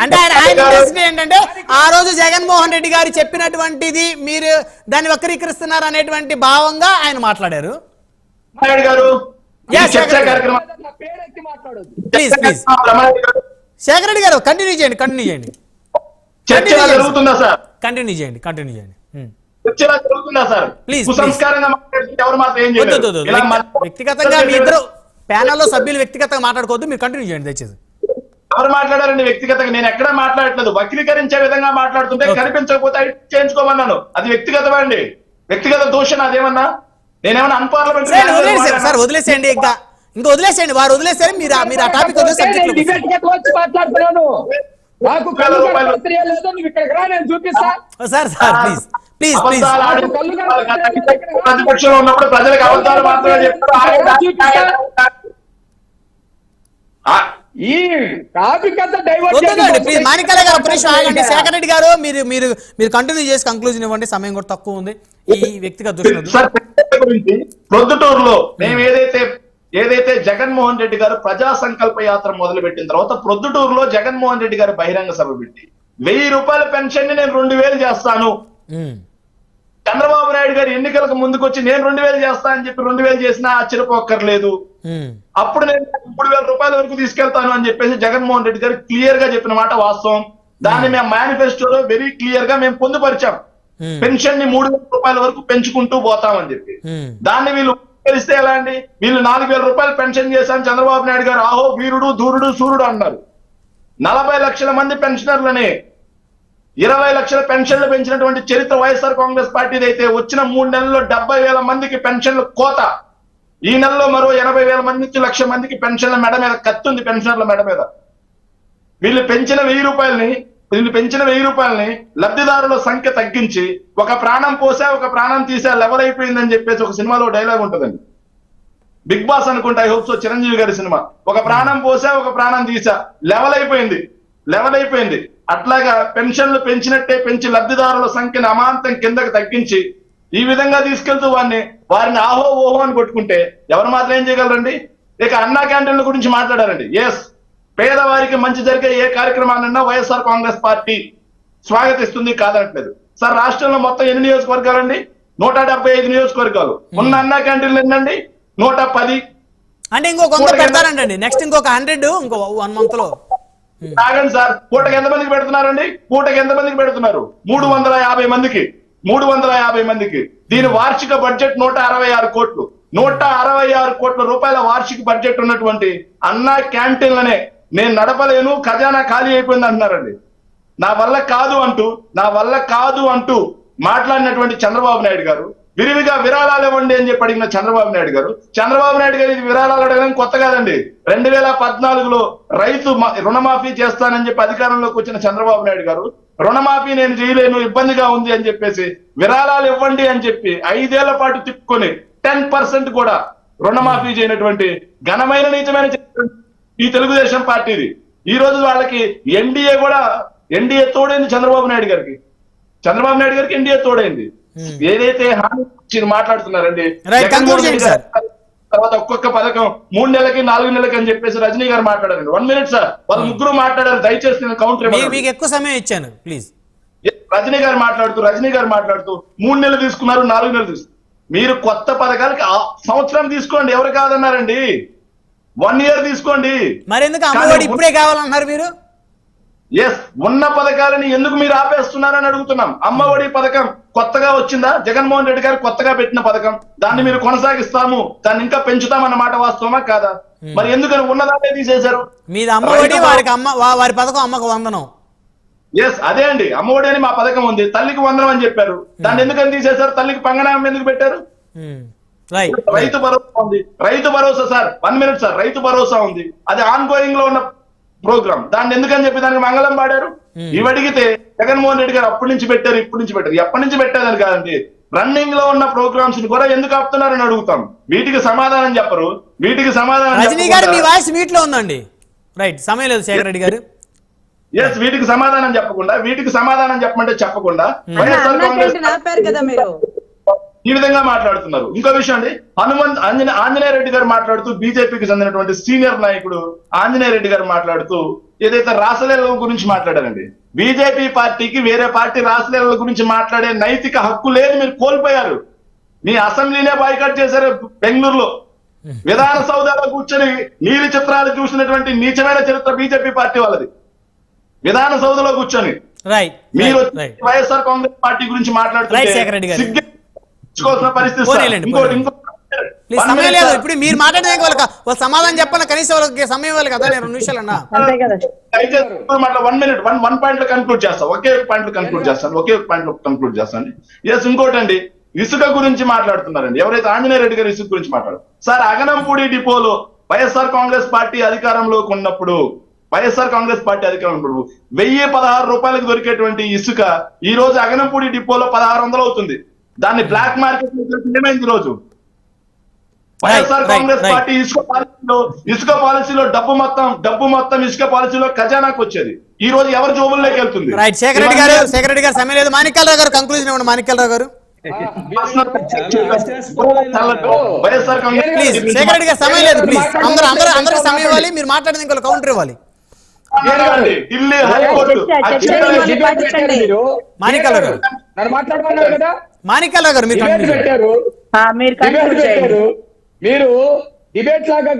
అంటే ఆయన ఆయన ఉద్దేశం ఏంటంటే ఆ రోజు జగన్మోహన్ రెడ్డి గారు చెప్పినటువంటిది మీరు దాన్ని వక్రీకరిస్తున్నారు అనేటువంటి భావంగా ఆయన మాట్లాడారు. శేఖర్ రెడ్డి గారు కంటిన్యూ చేయండి కంటిన్యూ చేయండి. కంటిన్యూ చేయండి. కంటిన్యూ చేయండి మధ్య- వ్యక్తిగతంగా మీ ఇద్దరు ప్యానల్లో సభ్యులు వ్యక్తిగతంగా మాట్లాడుకోవద్దు మీరు కంటిన్యూ చేయండి దయచేసి. ఎవరు మాట్లాడారండి? వ్యక్తిగతంగా నేను ఎక్కడా మాట్లాడట్లేదు. వక్రీకరించే విధంగా మాట్లాడుతుంటే. కనిపించకపోతే చేయించుకోమన్నాను. అది వ్యక్తిగతమా అండి? వ్యక్తిగత దోషం అదేమన్నా? నేనేమన్నా అన్పార్లమెంటరీ సార్ వదిలేసేయండి. సార్ వదిలేసేయండి ఇంకా. ఇంకా వదిలేసేయండి. వారు వదిలేసారు మీరు మీరు ఆ టాపిక్ నాకు sir sir please. Please please. ప్రతిపక్షంలో ఉన్నప్పుడు ప్రజలకు అబద్ధాలు మాత్రమే చెప్తారు. ఆగే- ఆ, ఈ గారు ఒక నిమిషం ఆగండి శేఖర్ రెడ్డి గారు మీరు మీరు మీరు కంటిన్యూ చేసి కంక్లూజన్ ఇవ్వండి సమయం కూడా తక్కువ ఉంది. ఈ వ్యక్తిగత దృష్టి ప్రొద్దుటూరులో మేము ఏదైతే ఏదైతే జగన్మోహన్ రెడ్డి గారు ప్రజా సంకల్ప యాత్ర మొదలు పెట్టిన తర్వాత ప్రొద్దుటూరులో జగన్మోహన్ రెడ్డి గారు బహిరంగ సభ పెట్టి వెయ్యి రూపాయల పెన్షన్ని నేను రెండు వేలు చేస్తాను. చంద్రబాబు నాయుడు గారు ఎన్నికలకు ముందుకొచ్చి నేను రెండు వేలు చేస్తా అని చెప్పి రెండు వేలు చేసినా ఆశ్చర్యపోక్కర్లేదు. అప్పుడు నేను మూడు వేల రూపాయల వరకు తీసుకెళ్తాను అని చెప్పేసి జగన్మోహన్ రెడ్డి గారు క్లియర్గా చెప్పిన మాట వాస్తవం. దాన్ని మేము. మేనిఫెస్టోలో వెరీ క్లియర్గా మేము పొందుపరిచాం. పెన్షన్ని మూడు వేల రూపాయల వరకు పెంచుకుంటూ పోతామని చెప్పి. దాన్ని వీళ్ళు తెలిస్తే ఎలా అండి? వీళ్ళు నాలుగు వేల రూపాయలు పెన్షన్ చేశాను చంద్రబాబు నాయుడు గారు. ఆహో వీరుడు ధూరుడు సూర్యుడు అన్నారు. నలభై లక్షల మంది పెన్షనర్లని ఇరవై లక్షల పెన్షన్లు పెంచినటువంటి చరిత్ర వైఎస్ఆర్ కాంగ్రెస్ పార్టీది అయితే వచ్చిన మూడు నెలల్లో డెబ్బై వేల మందికి పెన్షన్లు కోత. ఈ నెలలో మరో ఎనభై వేల మంది నుంచి లక్ష మందికి పెన్షన్ల మెడ మీద కత్తుంది పెన్షనర్ల మెడ మీద. వీళ్ళు పెంచిన వెయ్యి రూపాయలని వీళ్ళు పెంచిన వెయ్యి రూపాయలని లబ్ధిదారుల సంఖ్య తగ్గించి ఒక ప్రాణం పోసా ఒక ప్రాణం తీసా లెవెల్ అయిపోయిందని చెప్పేసి ఒక సినిమాలో డైలాగ్ ఉంటుందండి. బిగ్ బాస్ అనుకుంటా ఐ హోప్ సో చిరంజీవి గారి సినిమా. ఒక ప్రాణం పోసా ఒక ప్రాణం తీసా లెవెల్ అయిపోయింది. లెవెల్ అయిపోయింది. అట్లాగా పెన్షన్లు పెంచినట్టే పెంచి లబ్ధిదారుల సంఖ్యను అమాంతం కిందకి తగ్గించి ఈ విధంగా తీసుకెళ్తూ వారిని వారిని ఆహో ఓహో అని కొట్టుకుంటే ఎవరు మాత్రం ఏం చేయగలరండి? ఇక అన్నా క్యాంటీన్ల గురించి మాట్లాడారండి. ఎస్ పేదవారికి మంచి జరిగే ఏ కార్యక్రమాలన్నా వైఎస్ఆర్ కాంగ్రెస్ పార్టీ స్వాగతిస్తుంది కాదనట్లేదు. సార్ రాష్ట్రంలో మొత్తం ఎన్ని నియోజకవర్గాలండి? నూట డెబ్బై ఐదు నియోజకవర్గాలు. ఉన్న అన్నా క్యాంటీన్లు ఎన్నండి? నూట పది. అంటే ఇంకొక వంద పెడతారంటండి. నెక్స్ట్ ఇంకొక హండ్రెడ్ ఇంకో వన్ మంత్లో. ఆగండి సార్. పూటకి ఎంత మందికి పెడుతున్నారండి? పూటకి ఎంత మందికి పెడుతున్నారు? మూడు వందల యాభై మందికి. మూడు వందల యాభై మందికి. దీని వార్షిక బడ్జెట్ నూట అరవై ఆరు కోట్లు. నూట అరవై ఆరు కోట్ల రూపాయల వార్షిక బడ్జెట్ ఉన్నటువంటి అన్నా క్యాంటీన్లనే నేను నడపలేను ఖజానా ఖాళీ అయిపోయింది అంటున్నారండి. నా వల్ల కాదు అంటూ నా వల్ల కాదు అంటూ మాట్లాడినటువంటి చంద్రబాబు నాయుడు గారు విరివిగా విరాళాలు ఇవ్వండి అని చెప్పి అడిగిన చంద్రబాబు నాయుడు గారు. చంద్రబాబు నాయుడు గారు ఇది విరాళాలు అడగడం కొత్త కాదండి. రెండు వేల పద్నాలుగులో రైతు రుణమాఫీ చేస్తానని చెప్పి అధికారంలోకి వచ్చిన చంద్రబాబు నాయుడు గారు రుణమాఫీ నేను చేయలేను ఇబ్బందిగా ఉంది అని చెప్పేసి విరాళాలు ఇవ్వండి అని చెప్పి ఐదేళ్ళ పాటు తిప్పుకొని టెన్ పర్సెంట్ కూడా రుణమాఫీ చేయనటువంటి ఘనమైన నీచమైన ఈ తెలుగుదేశం పార్టీది. ఈ రోజు వాళ్ళకి ఎన్డీఏ కూడా ఎన్డీఏ తోడైంది చంద్రబాబు నాయుడు గారికి. చంద్రబాబు నాయుడు గారికి ఎన్డీఏ తోడైంది. ఏదైతే హామీ మాట్లాడుతున్నారండి తర్వాత ఒక్కొక్క పథకం మూడు నెలలకి నాలుగు నెలలకి అని చెప్పేసి రజనీ గారు మాట్లాడారండి వన్ మినిట్ సార్ వాళ్ళు ముగ్గురు మాట్లాడారు దయచేసి నేను కౌంటర్ మీకు ఎక్కువ సమయం ఇచ్చాను ప్లీజ్ రజనీ గారు మాట్లాడుతూ రజనీ గారు మాట్లాడుతూ మూడు నెలలు తీసుకున్నారు నాలుగు నెలలు తీసుకున్నారు మీరు కొత్త పథకాలకి సంవత్సరం తీసుకోండి ఎవరు కాదన్నారండి? వన్ ఇయర్ తీసుకోండి. మరి ఎందుకు ఇప్పుడే కావాలన్నారు మీరు? ఎస్ ఉన్న పథకాలని ఎందుకు మీరు ఆపేస్తున్నారని అడుగుతున్నాం. అమ్మఒడి పథకం కొత్తగా వచ్చిందా? జగన్మోహన్ రెడ్డి గారు కొత్తగా పెట్టిన పథకం. దాన్ని మీరు కొనసాగిస్తాము. దాన్ని ఇంకా పెంచుతామన్న మాట వాస్తవమా కాదా? మరి ఎందుకని ఉన్నదాన్నే తీసేశారు? మీది అమ్మఒడి వారికి అమ్మ వారి పథకం అమ్మకు వందనం. ఎస్ అదే అండి. అమ్మఒడి అని మా పథకం ఉంది. తల్లికి వందనం అని చెప్పారు. దాన్ని ఎందుకని తీసేశారు? తల్లికి పంగనామం ఎందుకు పెట్టారు? రైట్ రైతు భరోసా ఉంది. Rythu Bharosa sir. One minute sir. Rythu Bharosa ఉంది. అది ఆన్ గోయింగ్లో ఉన్న ప్రోగ్రామ్. దాన్ని ఎందుకని చెప్పి దానికి మంగళం పాడారు? ఇవి అడిగితే జగన్మోహన్ రెడ్డి గారు అప్పటి నుంచి పెట్టారు ఇప్పటి నుంచి పెట్టారు. ఎప్పటి నుంచి పెట్టారని కాదండి. రన్నింగ్లో ఉన్న ప్రోగ్రామ్స్ని కూడా ఎందుకు ఆపుతున్నారని అడుగుతాం. వీటికి సమాధానం చెప్పరు. వీటికి సమాధానం రజనీ గారు మీ వాయిస్ మీట్లో ఉందండి. రైట్ సమయం లేదు శేఖర్ రెడ్డి గారు. ఎస్ వీటికి సమాధానం చెప్పకుండా వీటికి సమాధానం చెప్పమంటే చెప్పకుండా వైఎస్ఆర్ కాంగ్రెస్ క్యాంటీన్ ఆపారు కదా మీరు ఈ విధంగా మాట్లాడుతున్నారు. ఇంకో విషయం అండి హనుమంత్ ఆంజనే ఆంజనేయ రెడ్డి గారు మాట్లాడుతూ బీజేపీకి చెందినటువంటి సీనియర్ నాయకుడు ఆంజనేయ రెడ్డి గారు మాట్లాడుతూ ఏదైతే రాసలీల గురించి మాట్లాడారండి బీజేపీ పార్టీకి వేరే పార్టీ రాసలీల గురించి మాట్లాడే నైతిక హక్కు లేదు మీరు కోల్పోయారు. మీ అసెంబ్లీనే బాయ్కట్ చేశారు బెంగళూరులో. విధాన సౌదాలో కూర్చొని నీలి చిత్రాలు చూసినటువంటి నీచమైన చరిత్ర బీజేపీ పార్టీ వాళ్ళది. విధాన సౌధలో కూర్చొని. మీరు వైఎస్ఆర్ కాంగ్రెస్ పార్టీ గురించి రైట్, పరిస్థితి ఇంకోటి. ఇంకో సమయం లేదు. ఇప్పుడు మీరు మాట్లాడడానికి వాళ్ళకి వాళ్ళ సమాధానం చెప్పాలి కనీసం వాళ్ళకి సమయం ఇవ్వాలి కదా నేను రెండు నిమిషాలు అన్నా వన్ మినిట్ వన్ వన్ పాయింట్లో కన్క్లూడ్ చేస్తాను ఒకే ఒక పాయింట్లో కన్క్లూడ్ చేస్తాను. ఒకే ఒక పాయింట్లో కన్క్లూడ్ చేస్తాను. ఎస్ ఇంకోటి అండి ఇసుక గురించి మాట్లాడుతున్నారండి. ఎవరైతే ఆంజనేయ రెడ్డి గారు ఇసుక గురించి మాట్లాడారు? సార్ అగనంపూడి డిపోలో వైఎస్ఆర్ కాంగ్రెస్ పార్టీ అధికారంలోకి ఉన్నప్పుడు వైఎస్ఆర్ కాంగ్రెస్ పార్టీ అధికారంలో ఉన్నప్పుడు వెయ్యి పదహారు రూపాయలకు దొరికేటువంటి ఇసుక ఈ రోజు అగనంపూడి డిపోలో పదహారు వందలు అవుతుంది. దాన్ని బ్లాక్ మార్కెట్ ఏమైంది ఈ రోజు వైఎస్ఆర్ కాంగ్రెస్. పార్టీ ఇసుక పాలసీలో ఇసుక పాలసీలో డబ్బు మొత్తం డబ్బు మొత్తం ఇసుక పాలసీలో ఖజానాకు వచ్చేది. ఈ రోజు ఎవరి జోబుల్లోకి వెళ్తుంది? రైట్ శేఖర్ రెడ్డి గారు శేఖర్ రెడ్డి గారు సమయం లేదు. మాణిక్యాలరావు గారు కంక్లూజన్ ఇవ్వండి మాణిక్యాలరావు గారు. వైఎస్ఆర్ కాంగ్రెస్ ప్లీజ్ శేఖర్ రెడ్డి గారు సమయం లేదు ప్లీజ్ అందరూ అందరూ అందరికి సమయం ఇవ్వాలి మీరు మాట్లాడింది ఇంకొక కౌంటర్ ఇవ్వాలి. మాణిక్యాలరావు గారు. నన్ను మాట్లాడమన్నారు కదా? మాణిక్యాలరావు గారు మీరు మీరు డిబేట్ లాగా